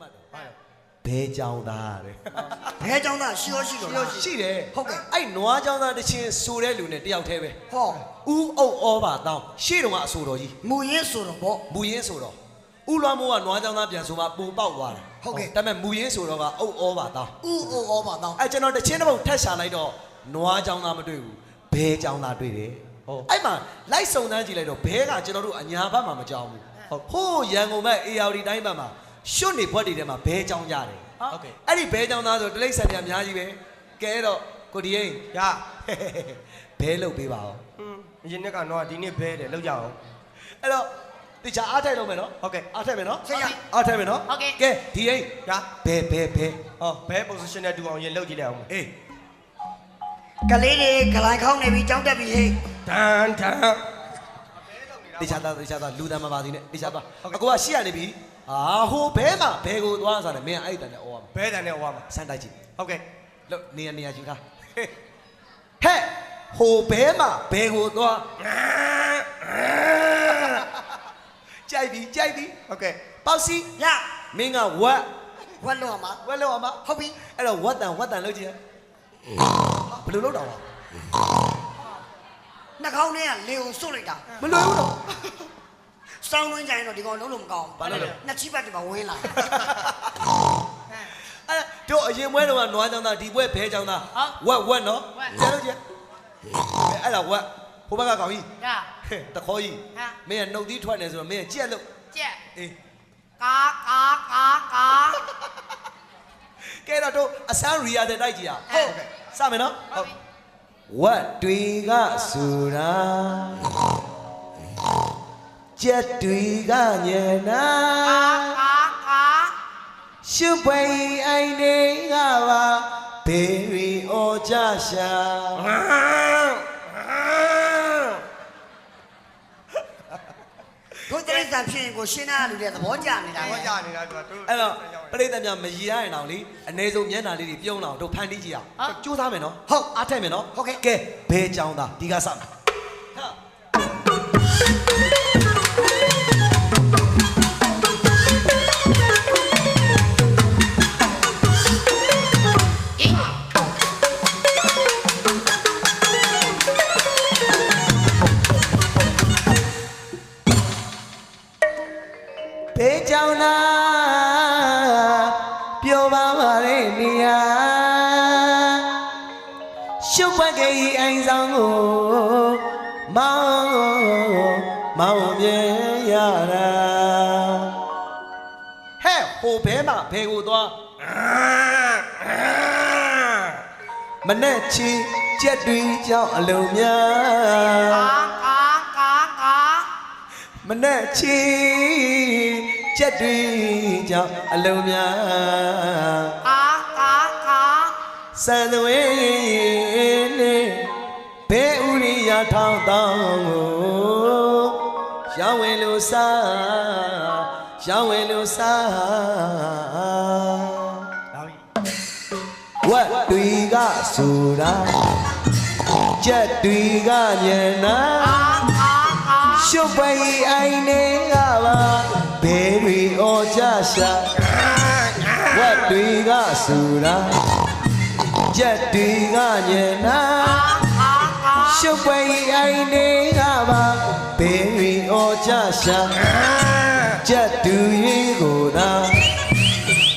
မှတ်တယ်ဘဲကြောင်သားတဲ့ ဘဲเจ้าသားရှိရောရှိတော့လား ရှိတယ် ဟုတ်ကဲ့ အဲ့နွားကြောင်သားတစ်ချင်းဆိုတဲ့လူနဲ့တယောက်တည်းပဲ ဟော ဥအုပ်ဩဘာတောင်းရှေ့တုန်းကအဆိုတော်ကြီး မူရင်းဆိုတော့ဗော မူရင်းဆိုတော့ဥလွှမ်းမိုးကနွားကြောင်သားပြန်ဆိုမှပုံပေါက်သွားတယ် ဟုတ်ကဲ့ ဒါပေမဲ့မူရင်းဆိုတော့ကအုပ်ဩဘာတောင်း ဥအိုဩပါတော့ အဲ့ကျွန်တော်တစ်ချင်းတစ်ပုတ်ထက်ရှာလိုက်တော့နွားကြောင်သားမတွေ့ဘူးဘဲကြောင်သားတွေ့တယ် ဟုတ် အဲ့မှာလိုက်စုံတန်းကြည့်လိုက်တော့ဘဲကကျွန်တော်တို့အညာဘက်မှာမကြောက်ဘူးဟုတ်ဟိုးရန်ကုန်ဘက်အေယာဝတီတိုင်းဘက်မှာ ရွှွတ်နေဘွက်တွေထဲမှာဘဲကြောင်ရတယ်ဟုတ်ကဲ့ အဲ့ဒီဘဲကြောင်သားဆိုတလိမ့်ဆန်ပြအများကြီးပဲကဲတော့ကိုဒီရင်ရဘဲလုတ်ပေးပါဦးဟွန်းအရင်နှစ်ကတော့ဒီနေ့ဘဲတယ်လောက်ကြအောင်အဲ့တော့တခြားအားထိုက်လို့မယ်နော်ဟုတ်ကဲ့ အားထိုက်မယ်နော်ဆက်ရအားထိုက်မယ်နော်ဟုတ်ကဲ့ ကဲဒီရင်ရဘဲဘဲဘဲဟောဘဲ position နဲ့တူအောင်ရင်လောက်ကြည့်လိုက်အောင်အေးကလေးတွေဂလိုင်းခေါင်းနေပြီးကြောင်းတက်ပြီးဟေးဒန်ဒန်တခြားသားတခြားသားလူတန်းမပါသေးနဲ့တခြားသားအကိုကရှေ့ရနေပြီ အာဟိုဘဲမှာဘဲကိုသွားစားတယ်မင်းအဲ့တန်နဲ့ဩရမှာဘဲတန်နဲ့ဟောမှာစမ်းတိုက်ကြည့်ဟုတ်ကဲ့လို့နေရနေရယူထားဟဲ့ဟိုဘဲမှာဘဲကိုသွားကြိုက်ပြီကြိုက်ပြီဟုတ်ကဲ့ပေါ့စီရမင်းကဝက်ဝက်လို့ရမှာဝက်လောက်အောင်မဟုတ်ပြီအဲ့တော့ဝက်တန်ဝက်တန်လုပ်ကြည့်ဘယ်လိုလုပ်တော့လဲနှာခေါင်းထဲကလေကိုစွတ်လိုက်တာမလွယ်ဘူးတော့ စောင်းဝင်းကြရင်တော့ဒီကောင်လုံးလို့မကောင်းဘာလို့လဲနှစ်ချီပတ်ဒီမှာဝင်းလာအဲ့တို့အရင်ပွဲတော့ကနွားကြောင်သားဒီပွဲဘဲကြောင်သားဝက်ဝက်နော်ဝက်ကျန်လို့ကျန်အဲ့ဒါဝက်ဟိုဘက်ကကောင်ကြီးရဟဲ့တခေါ်ကြီးဟာမင်းကနှုတ်သီးထွက်နေဆိုတော့မင်းကကြက်လို့ကြက်အေးကာကာကာကာကဲတော့တို့အစမ်းရီယာတဲ့တိုက်ကြည့်အောင်ဟုတ်ကဲ့စမယ်နော်ဟုတ်ပြီဝတ်တွေကဆိုတာ ကြက်တွေကညနာကာကာကာရှုပ်ပွေအိုင်တွေကပါဘေရီဩကြရှာတို့တိရစ္ဆာန်ဖြစ်ရင်ကိုရှင်းသားလူတွေသဘောကျနေတာဟောပဲကြနေတာကတို့အဲ့တော့ပြိတ္တများမရည်ရရင်တော့လေအ ਨੇ ဆုံးမျက်နှာလေးတွေပြုံးအောင်တို့ဖန်တီးကြည့်အောင်ကြိုးစားမယ်နော်ဟုတ်အားထက်မယ်နော်ကဲဘဲကြောင်သားဒီကစမယ် ဘေးကြောင်နာပျော်ပါပါလေနေရာရှုပ်ပွက်ကြီးအိမ်ဆောင်ကိုမောင်းမောင်းမြဲရတာဟဲ့ဟိုဘဲမှာဘဲကိုသွားမနဲ့ချီကြက်တွေကြောင့်အလုံးများကာကာကာကာ မနဲ့ချီကြက်တွေကြောင့်အလုံးများကာကာကာစံသွေးနဲ့ဘဲဥရိယထောင်းတောင်းကိုရောင်းဝင်လို့စားရောင်းဝင်လို့စားလာပြီဝတ်တွေကဆိုတာကြက်တွေကညနာကာကာကာ ရှုပ်ပွေအိုင်နေကပါဘေရီဩကြရှာဝတ်တွေကဆိုတာကြက်တွေကညနာကာကာရှုပ်ပွေအိုင်နေကပါဘေရီဩကြရှာကြက်တူရင်ကိုသာ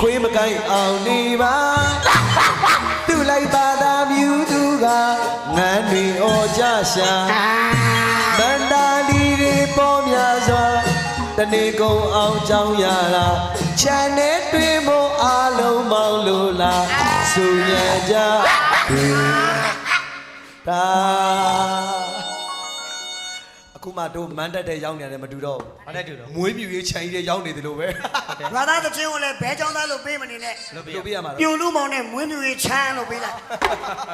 ခွေးမကိုင်အောင်နေပါသူ့လိုက်ပါသာမြူသူကငန်းတွေဩကြရှာ တနေ့ကုန်အောင်ကြောင်းရလားခြံထဲတွင်မို့အားလုံးမောင်းလို့လားစူညံကြပြီတာအ ခုမှတို့မန်းတက်တဲ့ရောက်နေတယ်မတူတော့ဘူးဘာနဲ့တူတော့မွေးမြူရေးခြံကြီးတွေရောက်နေတယ်လို့ပဲဘရာသာသချင်းကိုလည်းဘဲချောင်းသားလို့ပေးမနေနဲ့လို့ပေးရမှာလားပြူလူမောင်နဲ့မွေးမြူရေးခြံလို့ပေးလိုက်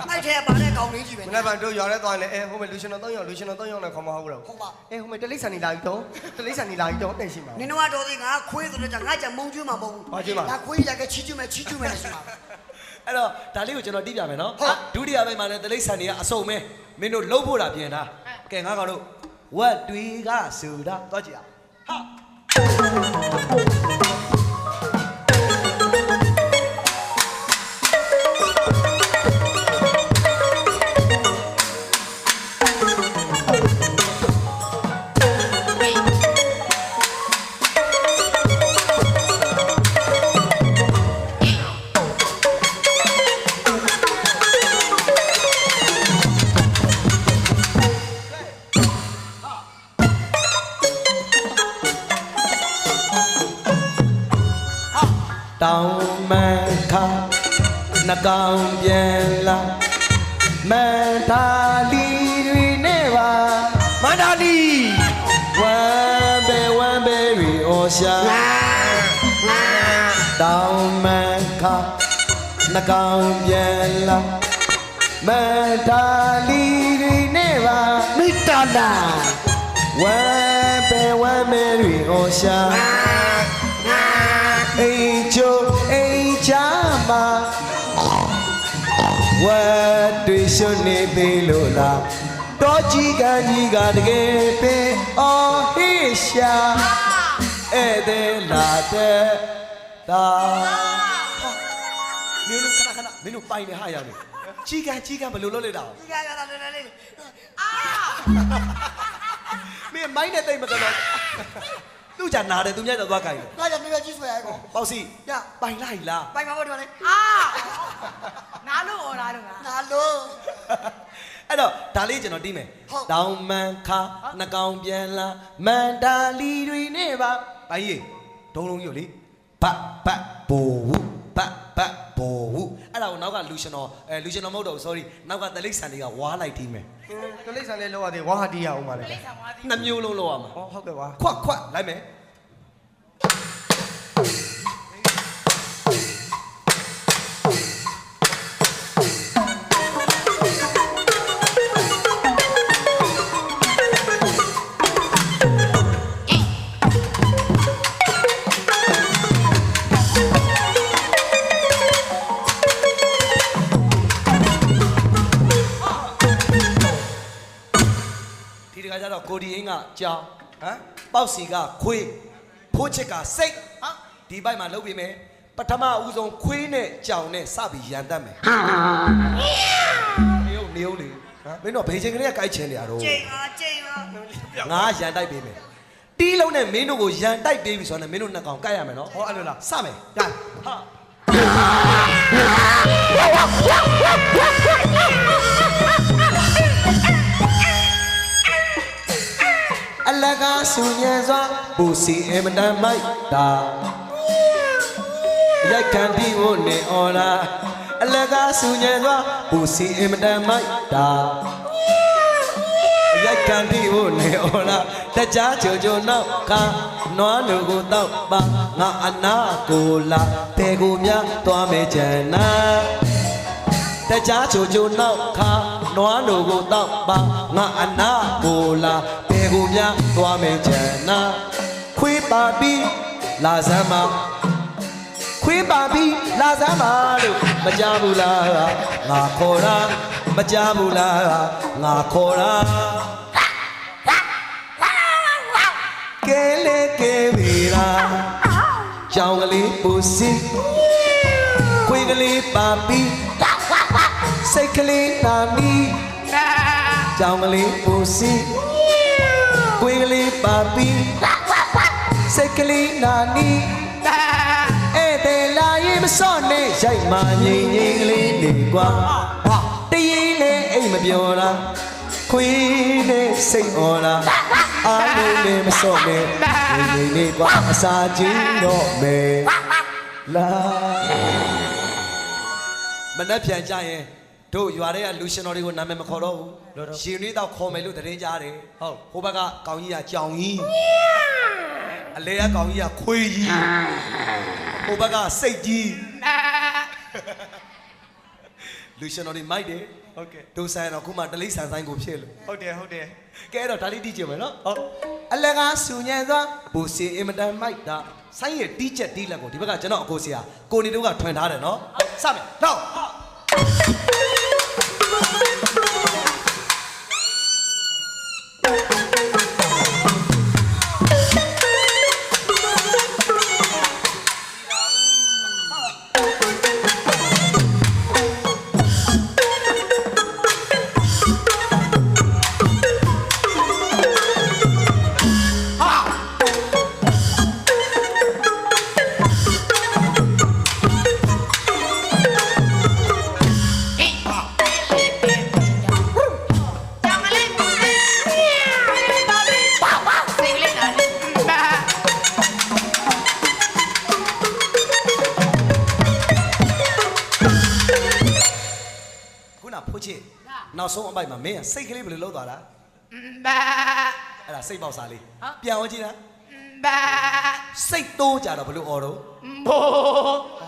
နိုင်ထဲဘာနဲ့ကောင်းလေးကြီးပဲမနေ့ကတို့ရော်ရဲသွားတယ်အဲဟိုမဲ့လူရှင်တော်၃ယောက်လူရှင်တော်၃ယောက်နဲ့ခေါ်မဟုတ်ဘူးတော့ဟုတ်ပါအဲဟိုမဲ့တလိဆန်နေလာပြီတော့တလိဆန်နေလာပြီတော့တင်ရှိမှာနင်တို့ကတော့ဒီငါခွေးဆိုတော့ငါကြမုံကျွေးမှာမဟုတ်ဘူးဘာကျွေးမှာငါခွေးရကချီကျွေးမယ်ချီကျွေးမယ်ဆိုမှာအဲ့တော့ဒါလေးကိုကျွန်တော်တိပြမယ်နော်ဒုတိယပိုင်းမှာလည်းတလိဆန်တွေကအစုံပဲမင်းတို့လှုပ်ဖို့တာပြင်တာကဲငါကတော့ ဝတ်တွေကဆိုတာတော့ကြည့်အောင်ဟာ တောင်းမန်ခါနှကောင်ပြန်လာမန်တာလီတွေနဲ့ပါမန္တာလီဝမ်ဘဲဝမ်ဘဲရီအော်ရှာတောင်းမန်ခါနှကောင်ပြန်လာမန်တာလီတွေနဲ့ပါမိတ္တလာဝမ်ဘဲဝမ်ဘဲရီအော်ရှာ မှာဝတ်တွေရှုပ်နေပြီလို့လားတော်ကြီးကကြီးကတကယ်ပင်အော်ဟိရှာဧည့်သည်လာတဲ့တာမင်းတို့ခဏခဏမင်းတို့ပိုင်နေဟာရောက်နေကြီးကန်ကြီးကန်ဘယ်လိုလုပ်လိုက်တာဒီကရတာလေးလေးမင်းမိုင်းနဲ့တိတ်မတော်တော့ သူ့ကြနာတယ်သူမြတ်တော့သွားကြိုင်တယ်ငါရနေရကြီးဆွဲရကောပေါ့စီရပိုင်လိုက်လားပိုင်မှာမတော်လေအာနာလို့អော်လာတော့ငါငါလို့အဲ့တော့ဒါလေးကျွန်တော်တီးမယ်ဟုတ်တောင်မန်ခါနှကောင်ပြန်လာမန်တာလီတွေနဲ့ပါပိုင်ကြီးဒုံလုံးကြီးကိုလေဘတ်ဘတ်ဘူဝူဘတ်ဘတ်ဘူဝူအဲ့ဒါ ကိုနောက်ကလူရှင်တော်အဲလူရှင်တော်မဟုတ်တော့ဘူး sorry နောက်ကတလိษံတွေကဝါလိုက်တီးမယ်တလိษံလေးလောက်ရသေးဝါဟာတီးရအောင်ပါလေလိမ့်ဆောင်သွားသည်နှစ်မျိုးလုံးလောက်ရမှာဟောဟုတ်ကဲ့ပါခွတ်ခွတ်လိုက်မယ် ကျတော့ကိုဒီအင်းကကြောင်ဟမ်ပေါက်စီကခွေးဖိုးချစ်ကစိတ်ဟာဒီဘက်မှာလုပ်ပြီးမယ်ပထမဦးဆုံးခွေးနဲ့ကြောင်နဲ့စပြီးရန်တတ်မယ်နေုံနေုံလေမင်းတို့ဘေးချင်းကလေးကကြိုက်ချင်နေရတော့ကျိန်ပါကျိန်ပါငါရန်တိုက်ပေးမယ်တီးလုံးနဲ့မင်းတို့ကိုရန်တိုက်ပေးပြီဆိုတော့မင်းတို့နှစ်ကောင်ကြိုက်ရမယ်နော်ဟောအဲ့လိုလားစမယ်ရဟာ ကားဆူညံစွာပူစီအမတန်မိုက်တာရိုက်ခံပြီးဖို့နေအော်လာအလကားဆူညံစွာပူစီအမတန်မိုက်တာရိုက်ခံပြီးဖို့နေအော်လာတကြားချိုချိုနောက်ခါနွားလူကိုတောက်ပါငါအနာကိုလာဘယ်ကိုများသွားမယ်ကြံနာတကြားချိုချိုနောက်ခါ နွားနိုကိုတောက်ပါငါအနာကိုလာဘယ်ကိုများသွားမယ်ချန်နာခွေးပါပြီးလာစမ်းမခွေးပါပြီးလာစမ်းမလို့မကြဘူးလားငါခေါ်တာမကြဘူးလားငါခေါ်တာကဲလေကဲဝီရာကြောင်ကလေးပူစီခွေးကလေးပါပြီး စိတ်ကလေးနာမီကြောင်ကလေးပူစီကိုယ်ကလေးပါပီစိတ်ကလေးနာနီဧည့်သည်လာရင်မစော့နဲ့ရိုက်မှငိမ့်ငိမ့်ကလေးနေကွာဟာတရင်လေးအိမ်မပြောလားခွေးနဲ့စိတ်အော်လားအားလုံးနဲ့မစော့နဲ့ငိမ့်ငိမ့်လေးကွာအစာချင်းတော့မယ်လာမနှက်ပြန်ကြရင် တို့ရွာတွေကလူရှင်တော်တွေကိုနာမည်မခေါ်တော့ဘူးရှင်လေးတော့ခေါ်မယ်လို့သတင်းကြားတယ်ဟုတ်ဟိုဘက်ကကောင်းကြီးကကြောင်ကြီးအလဲကကောင်းကြီးကခွေးကြီးဟိုဘက်ကစိတ်ကြီးလူရှင်တော်တွေမိုက်တယ်ဟုတ်ကဲ့တို့ဆိုင်တော့ခုမှတလိษံဆိုင်ကိုဖြစ်လို့ဟုတ်တယ်ဟုတ်တယ်ကဲအဲ့တော့ဒါလေးတီးကြည့်မယ်နော်ဟုတ်အလကားဆူညံစွာဘူစီအင်မတန်မိုက်တာဆိုင်ရဲ့တီးချက်တီးလက်ကိုဒီဘက်ကကျွန်တော်အကိုစီဟာကိုနေတို့ကထွင်ထားတယ်နော်စမယ်တော့ ချစ်နောက်ဆုံးအပိုက်မှာမင်းကစိတ်ကလေးဘယ်လိုလုပ်သွားတာဘာအဲ့ဒါစိတ်ပေါက်စားလေးဟမ်ပြန်အောင်ကြည့်လားဘာစိတ်တိုးကြတော့ဘယ်လိုអော်တော့ဘိုးဩ